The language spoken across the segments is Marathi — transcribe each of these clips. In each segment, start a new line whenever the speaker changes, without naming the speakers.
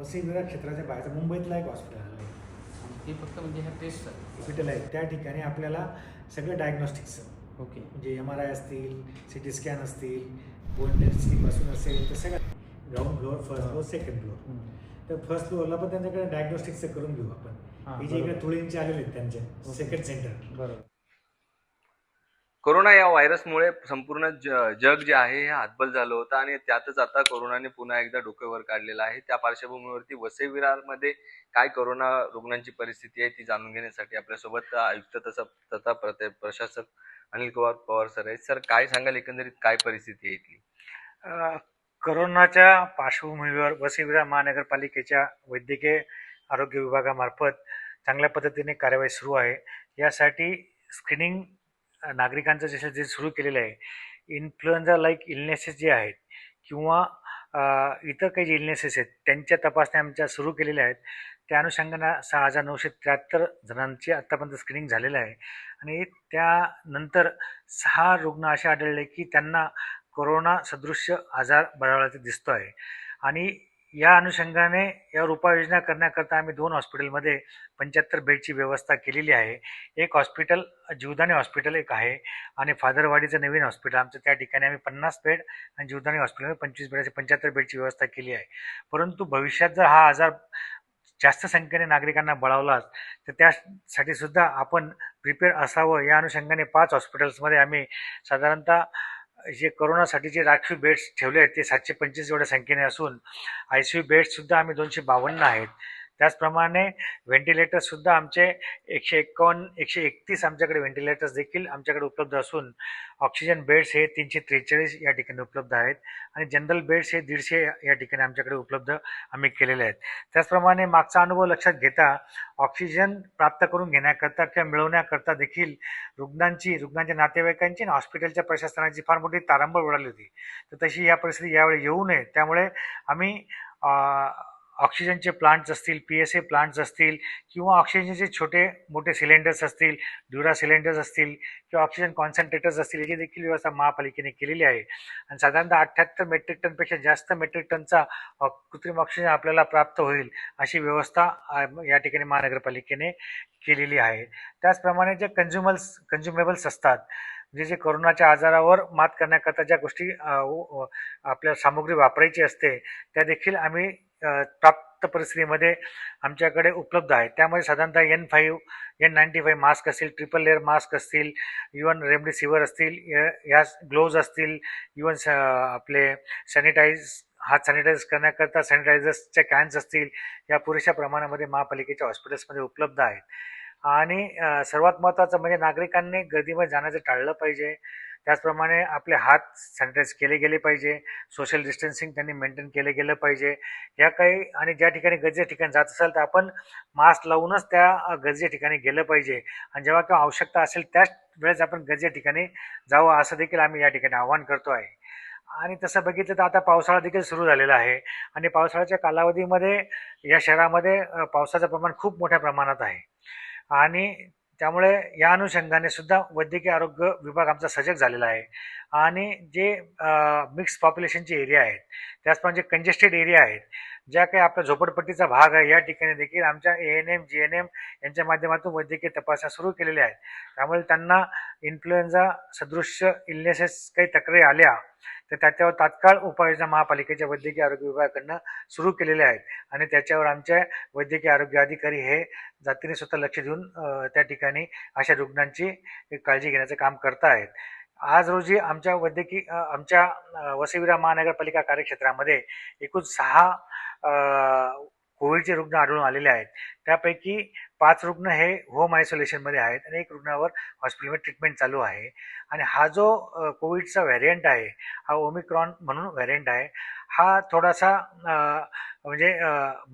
वसई विरार क्षेत्राच्या बाहेरचं मुंबईतला एक हॉस्पिटल आहे.
ते फक्त म्हणजे ह्या टेस्ट
हॉस्पिटल आहे. त्या ठिकाणी आपल्याला सगळं डायग्नॉस्टिक्सचं
ओके.
म्हणजे एम आर आय असतील सी टी स्कॅन असतील बोनपासून असेल तर सगळं ground floor first floor second floor तर फर्स्ट फ्लोअरला पण त्यांच्याकडे डायग्नॉस्टिक्सचं करून घेऊ आपण.
हां,
जे इकडे. तुळींचे आलेले आहेत त्यांचे. सेकंड सेंटर
बरोबर.
कोरोना या व्हायरसमुळे संपूर्ण ज- जग जे आहे हे हातबल झालं होतं आणि त्यातच आता कोरोनाने पुन्हा एकदा डोकेवर काढलेलं आहे. त्या पार्श्वभूमीवरती वसई विरारमध्ये काय कोरोना रुग्णांची परिस्थिती आहे ती जाणून घेण्यासाठी आपल्यासोबत आयुक्त तसं तथा प्रते- प्रशासक अनिल कुमार पवार सर आहेत. सर काय सांगाल? एकंदरीत काय परिस्थिती आहे इथली?
करोनाच्या पार्श्वभूमीवर वसई विरार महानगरपालिकेच्या वैद्यकीय आरोग्य विभागामार्फत चांगल्या पद्धतीने कार्यवाही सुरू आहे. यासाठी स्क्रीनिंग नागरिकांचं जसं जे सुरू केलेलं आहे इन्फ्लुएन्झा लाईक इलनेसेस जे आहेत किंवा इतर काही जे इलनेसेस आहेत त्यांच्या तपासण्या आमच्या सुरू केलेल्या आहेत. त्या अनुषंगानं सहा हजार नऊशे त्र्याहत्तर जणांची आत्तापर्यंत स्क्रीनिंग झालेलं आहे. आणि त्यानंतर सहा रुग्ण असे आढळले की त्यांना कोरोना सदृश्य आजार बळावल्याचं दिसतो आहे आणि या अनुषंगाने यावर उपाययोजना करण्याकरता आम्ही दोन हॉस्पिटलमध्ये पंच्याहत्तर बेडची व्यवस्था केलेली आहे. एक हॉस्पिटल जीवदानी हॉस्पिटल एक आहे आणि फादरवाडीचं नवीन हॉस्पिटल. आमचं त्या ठिकाणी आम्ही पन्नास बेड आणि जीवदानी हॉस्पिटलमध्ये पंचवीस बेडाची पंच्याहत्तर बेडची व्यवस्था केली आहे. परंतु भविष्यात जर हा आजार जास्त संख्येने नागरिकांना बळावलाच तर त्यासाठी सुद्धा आपण प्रिपेअर असावं. या अनुषंगाने पाच हॉस्पिटल्समध्ये आम्ही साधारणतः जे कोरोनासाठी जे राखीव बेड्स ठेवले आहेत ते सातशे पंचवीस एवढ्या संख्येने असून आय सी यू बेड्ससुद्धा आम्ही दोनशे बावन्न आहेत. त्याचप्रमाणे व्हेंटिलेटर्ससुद्धा आमचे एकशे एकावन्न एकशे एकतीस आमच्याकडे व्हेंटिलेटर्स देखील आमच्याकडे उपलब्ध असून ऑक्सिजन बेड्स हे तीनशे त्रेचाळीस या ठिकाणी उपलब्ध आहेत आणि जनरल बेड्स हे दीडशे या ठिकाणी आमच्याकडे उपलब्ध आम्ही केलेले आहेत. त्याचप्रमाणे मागचा अनुभव लक्षात घेता ऑक्सिजन प्राप्त करून घेण्याकरता किंवा मिळवण्याकरता देखील रुग्णांची रुग्णांच्या नातेवाईकांची आणि हॉस्पिटलच्या प्रशासनाची फार मोठी तारांबळ उडाली होती. तर तशी या परिस्थिती यावेळी येऊ नये. त्यामुळे आम्ही ऑक्सिजनचे प्लांट्स असतील पी एस ए प्लांट्स असतील किंवा ऑक्सिजनचे छोटे मोठे सिलेंडर्स असतील ड्युरा सिलेंडर्स असतील किंवा ऑक्सिजन कॉन्सन्ट्रेटर्स असतील याची देखील व्यवस्था महापालिकेने केलेली आहे. आणि साधारणतः अठ्ठ्याहत्तर मेट्रिक टनपेक्षा जास्त मेट्रिक टनचा कृत्रिम ऑक्सिजन आपल्याला प्राप्त होईल अशी व्यवस्था या ठिकाणी महानगरपालिकेने केलेली आहे. त्याचप्रमाणे जे कन्झ्युमल्स कन्झ्युमेबल्स असतात म्हणजे जे कोरोनाच्या आजारावर मात करण्याकरता ज्या गोष्टी आपल्या सामुग्री वापरायची असते त्या देखील आम्ही प्राप्त परिस्थितीमध्ये आमच्याकडे उपलब्ध आहे. त्यामध्ये साधारणतः N five N ninety five mask असतील ट्रिपल लेअर मास्क असतील इवन रेमडेसिवीर असतील य- या ग्लोव्ज असतील इवन स आपले सॅनिटाईज हात सॅनिटाईज करण्याकरता सॅनिटायझर्सच्या कॅन्स असतील या पुरेशा प्रमाणामध्ये महापालिकेच्या हॉस्पिटल्समध्ये उपलब्ध आहेत. आणि सर्वात महत्त्वाचं म्हणजे नागरिकांनी गर्दीमध्ये जाण्याचं टाळलं पाहिजे. त्याचप्रमाणे आपले हात सॅनिटाईज केले गेले पाहिजे. सोशल डिस्टन्सिंग त्यांनी मेंटेन केलं गेलं पाहिजे. या काही आणि ज्या ठिकाणी गरजेच्या ठिकाणी जात असेल तर आपण मास्क लावूनच त्या गरजेच्या ठिकाणी गेलं पाहिजे. आणि जेव्हा काही आवश्यकता असेल त्याच वेळेस आपण गरजेच्या ठिकाणी जावं असं देखील आम्ही या ठिकाणी आवाहन करतो आहे. आणि तसं बघितलं तर आता पावसाळा देखील सुरू झालेला आहे. आणि पावसाळ्याच्या कालावधीमध्ये या शहरामध्ये पावसाचं प्रमाण खूप मोठ्या प्रमाणात आहे. आणि त्यामुळे या अनुषंगाने सुद्धा वैद्यकीय आरोग्य विभाग आमचा सजग झालेला आहे. आणि जे मिक्स पॉप्युलेशनचे एरिया आहेत त्याचप्रमाणे जे कंजेस्टेड एरिया आहेत ज्या काही आपल्या झोपडपट्टीचा भाग आहे या ठिकाणी देखील आमच्या A N M G N M यांच्या माध्यमातून वैद्यकीय तपासण्या सुरू केलेल्या आहेत. त्यामुळे त्यांना इन्फ्लुएन्झा सदृश्य इलनेसेस काही तक्रारी आल्या तर त्याच्यावर तात्काळ उपाययोजना महापालिकेच्या वैद्यकीय आरोग्य विभागाकडनं सुरू केलेल्या आहेत. आणि त्याच्यावर आमचे वैद्यकीय आरोग्य अधिकारी हे जातीने स्वतः लक्ष देऊन त्या ठिकाणी अशा रुग्णांची काळजी घेण्याचं काम करतायत आज रोजी आमच्या वैद्यकीय आमच्या वसईविरा महानगरपालिका कार्यक्षेत्रामध्ये एकूण सहा कोविडचे रुग्ण आढळून आलेले आहेत. त्यापैकी पाच रुग्ण हे होम आयसोलेशनमध्ये आहेत आणि एक रुग्णावर हॉस्पिटलमध्ये ट्रीटमेंट चालू आहे. आणि हा जो कोविडचा व्हॅरियंट आहे हा ओमिक्रॉन म्हणून व्हॅरियंट आहे हा थोडासा म्हणजे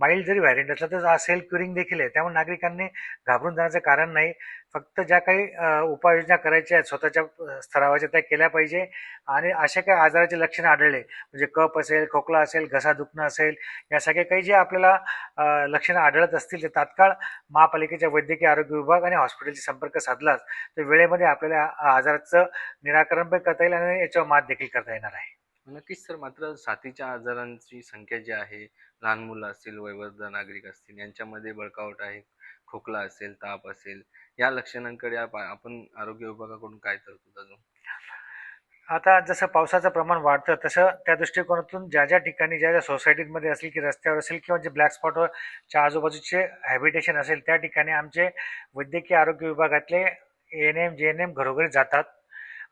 माइल्ड जरी व्हॅरियंट असला तर हा सेल्फ क्युरिंग देखील आहे. त्यामुळे नागरिकांनी घाबरून जाण्याचं कारण नाही. फक्त ज्या काही उपाययोजना करायच्या आहेत स्वतःच्या स्तरावरच्या त्या केल्या पाहिजे. आणि अशा काही आजाराचे लक्षणं आढळले म्हणजे कप असेल खोकला असेल घसा दुखणं असेल या सगळे काही जे आपल्याला लक्षणं आढळत असतील ते तात्काळ महापालिकेच्या वैद्यकीय आरोग्य विभाग आणि हॉस्पिटलशी संपर्क साधलाच. तर वेळेमध्ये आपल्याला आजाराचं निराकरण पण करता येईल आणि याच्यावर मात देखील करता येणार आहे.
नक्कीच सर. मात्र साथीच्या आजारांची संख्या जी आहे लहान मुलं असतील वयोवृद्ध नागरिक असतील यांच्यामध्ये बळकावट आहे खोकला असेल ताप असेल या लक्षणांकडे आप- आपण आरोग्य विभागाकडून काय तरतूद अजून?
आता जसं पावसाचं प्रमाण वाढतं तसं त्या दृष्टिकोनातून ज्या ज्या ठिकाणी ज्या ज्या सोसायटीमध्ये असेल की रस्त्यावर असेल किंवा जे ब्लॅक स्पॉटवरच्या आजूबाजूचे हॅबिटेशन असेल त्या ठिकाणी आमचे वैद्यकीय आरोग्य विभागातले N M J N M घरोघरी जातात.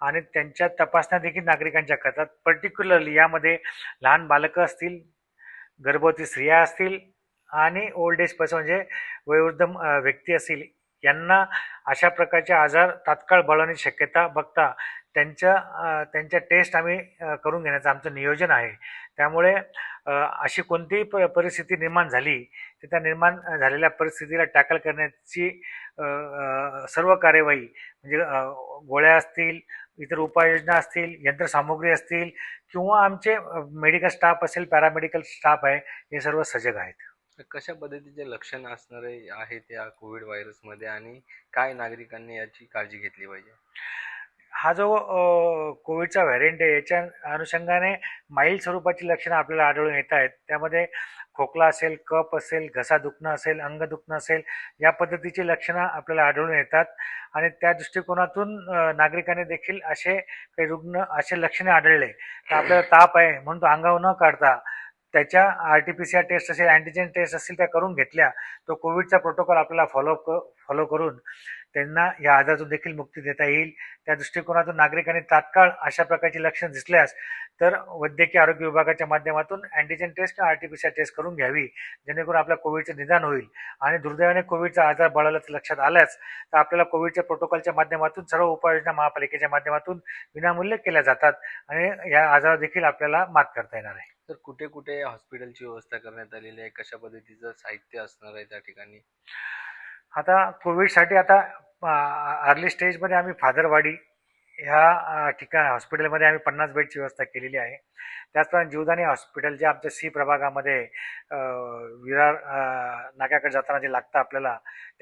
आणि त्यांच्या तपासण्या देखील नागरिकांच्या करतात. पर्टिक्युलरली यामध्ये लहान बालकं असतील गर्भवती स्त्रिया असतील आणि ओल्ड एज पर्सन म्हणजे वयोवृद्ध व्यक्ती असतील यांना अशा प्रकारचे आजार तात्काळ बळवण्याची शक्यता बघता त्यांच्या त्यांच्या टेस्ट आम्ही करून घेण्याचं आमचं नियोजन आहे. त्यामुळे अशी कोणतीही प परिस्थिती निर्माण झाली तर त्या निर्माण झालेल्या परिस्थितीला टॅकल करण्याची सर्व कार्यवाही म्हणजे गोळ्या असतील इतर उपाययोजना असतील यंत्रसामुग्री असतील किंवा आमचे मेडिकल स्टाफ असेल पॅरामेडिकल स्टाफ आहे हे सर्व सजग आहेत.
कशा पद्धतीचे लक्षणं असणारे आहेत या कोविड व्हायरसमध्ये आणि काय नागरिकांनी याची काळजी घेतली पाहिजे?
हा जो कोविडचा व्हॅरियंट आहे याच्या अनुषंगाने माईल स्वरूपाची लक्षणं आपल्याला आढळून येत आहेत. त्यामध्ये खोकला असेल कप असेल घसा दुखणं असेल अंग दुखणं असेल या पद्धतीची लक्षणं आपल्याला आढळून येतात. आणि त्या दृष्टिकोनातून नागरिकांनी देखील असे काही रुग्ण असे लक्षणे आढळले. तर आपल्याला ताप आहे म्हणून तो अंगावर न काढता त्याच्या R T P C R test असेल अँटीजेन टेस्ट असतील त्या करून घेतल्या. तो कोविडचा प्रोटोकॉल आपल्याला फॉलो क फॉलो करून त्यांना या आजारातून देखील मुक्ती देता येईल. त्या दृष्टिकोनातून नागरिकांनी तात्काळ अशा प्रकारची लक्षणं दिसल्यास तर वैद्यकीय आरोग्य विभागाच्या माध्यमातून अँटीजेन टेस्ट किंवा R T P C R test करून घ्यावी जेणेकरून आपल्या कोविडचं निदान होईल. आणि दुर्दैवाने कोविडचा आजार बळालाच लक्षात आल्यास तर आपल्याला कोविडच्या प्रोटोकॉलच्या माध्यमातून सर्व उपाययोजना महापालिकेच्या माध्यमातून विनामूल्य केल्या जातात आणि या आजारावर देखील आपल्याला मात करता येणार आहे.
तर कुठे कुठे हॉस्पिटलची व्यवस्था करण्यात आलेली आहे? कशा पद्धतीचं साहित्य असणार आहे त्या ठिकाणी?
आता कोविडसाठी आता अर्ली स्टेजमध्ये आम्ही फादरवाडी ह्या ठिकाणी ठिकाण हॉस्पिटलमध्ये आम्ही पन्नास बेडची व्यवस्था केलेली आहे. त्याचप्रमाणे जीवदानी हॉस्पिटल जे आमच्या सी प्रभागामध्ये विरार नाक्याकडे जाताना जे लागतं आपल्याला